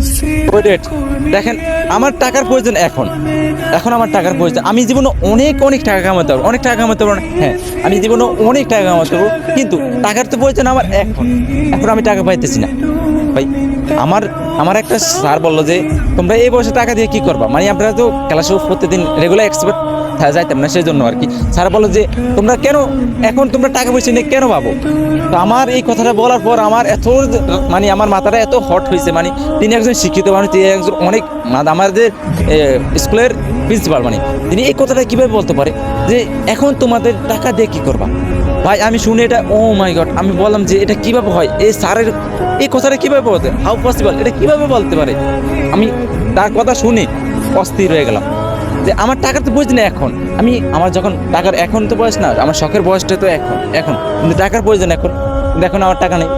Wait, দেখেন আমার টাকার প্রয়োজন এখন। এখন আমার টাকার প্রয়োজন। আমি জীবনে অনেক অনেক টাকা কামাতে পারব। অনেক টাকা কামাতে পারব। হ্যাঁ আমি জীবনে অনেক টাকা কামাতে পারব। কিন্তু টাকার তো প্রয়োজন আমার এখন। এখন আমি টাকা পাইতেছি না। ভাই আমার আমার একটা স্যার বলল যে তোমরা এই বয়সে টাকা দিয়ে কি করবা? মানে আপনারা তো ক্লাসে প্রতিদিন রেগুলার এক্সপার্ট যাইতাম না সেই জন্য আর কি। স্যার বলল যে, তোমরা কেন, এখন তোমরা টাকা পয়সা নিয়ে কেন ভাবো? তো আমার এই কথাটা বলার পর আমার এত মানে আমার মাথাটা এত হট হয়েছে মানে তিনি একজন শিক্ষিত মানুষ, তিনি একজন অনেক মানে আমাদের স্কুলের প্রিন্সিপাল মানে। তিনি এই কথাটা কীভাবে বলতে পারে? যে, এখন তোমাদের টাকা দিয়ে কি করবা? ভাই, আমি শুনে এটা ও মাই গড আমি বললাম যে, এটা কীভাবে হয়? এই স্যারের এই কথাটা কীভাবে বলতে হাউ পসিবল এটা কীভাবে বলতে পারে? আমি তার কথা শুনে অস্থির হয়ে গেলাম। যে আমার টাকার তো প্রয়োজন এখন। আমি, আমার যখন টাকার এখন তো বয়স না, আমার শখের বয়সটা তো এখন এখন। কিন্তু টাকার প্রয়োজন এখন। কিন্তু এখন আমার টাকা নেই।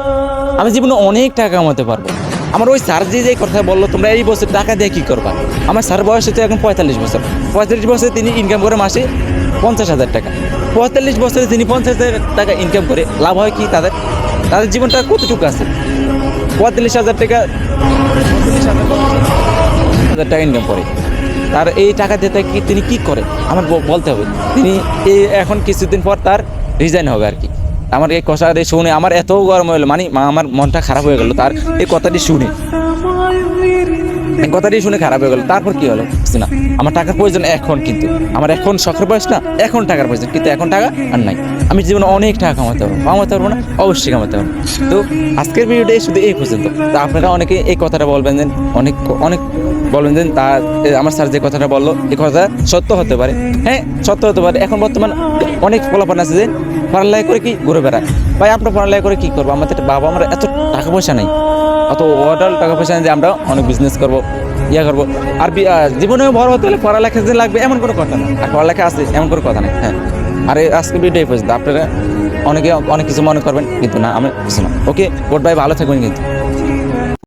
আমি জীবনে অনেক টাকা কামাতে পারব। আমার ওই স্যার যে যে কথা বলল, তোমরা এই বছর টাকা দিয়ে কী করবা? আমার স্যার বয়স হচ্ছে এখন পঁয়তাল্লিশ বছর। পঁয়তাল্লিশ বছরে তিনি ইনকাম করে মাসে পঞ্চাশ হাজার টাকা। পঁয়তাল্লিশ বছরে তিনি পঞ্চাশ হাজার টাকা ইনকাম করে, লাভ হয় কি তাদের? তাদের জীবনটা কতটুকু আছে? পঁয়তাল্লিশ হাজার টাকা হাজার হাজার টাকা ইনকাম করে। তার এই টাকা দিয়ে তাকে কি- তিনি কি করে? আমার বলতে হবে। তিনি এই এখন কিছুদিন পর তার রিজাইন হবে আর কি। আমার এই কথাটি শুনে আমার এত গরম হলো মানে আমার মনটা খারাপ হয়ে গেল। তার এই কথাটি শুনে কথাটি শুনে খারাপ হয়ে গেল। তারপর কি হলো? না। আমার টাকার প্রয়োজন এখন কিন্তু। আমার এখন শখের বয়স না, এখন টাকার প্রয়োজন। কিন্তু এখন টাকা আর নাই। আমি জীবনে অনেক টাকা কামাতে পারব কামাতে পারব না অবশ্যই কামাতে পারব। তো আজকের ভিডিওটাই শুধু এই পর্যন্ত। তো আপনারা অনেকে এই কথাটা বলবেন যে অনেক অনেক বলবেন যে এ, আমার স্যার যে কথাটা বলল এই কথা সত্য হতে পারে। হ্যাঁ সত্য হতে পারে। এখন বর্তমান অনেক ফলাফল আছে যে পড়ালেখা করে কি ঘুরে বেড়ায়? ভাই আমরা পড়ালেখা করে কি করব? আমাদের বাবা আমরা এত টাকা পয়সা নেই। অত ওভারঅল টাকা পয়সা নেই যে আমরা অনেক বিজনেস করব ইয়া করব। আর জীবনেও বড় হতে হলে পড়ালেখা যে লাগবে এমন কোনো কথা না। আর পড়ালেখা আছে এমন কোনো কথা নেই। হ্যাঁ। আর, আজকে ভিডিও পর্যন্ত। আপনারা অনেকে, অনেক কিছু মনে করবেন, কিন্তু না, আমি কিছু না। ওকে গুড বাই ভালো থাকবেন কিন্তু।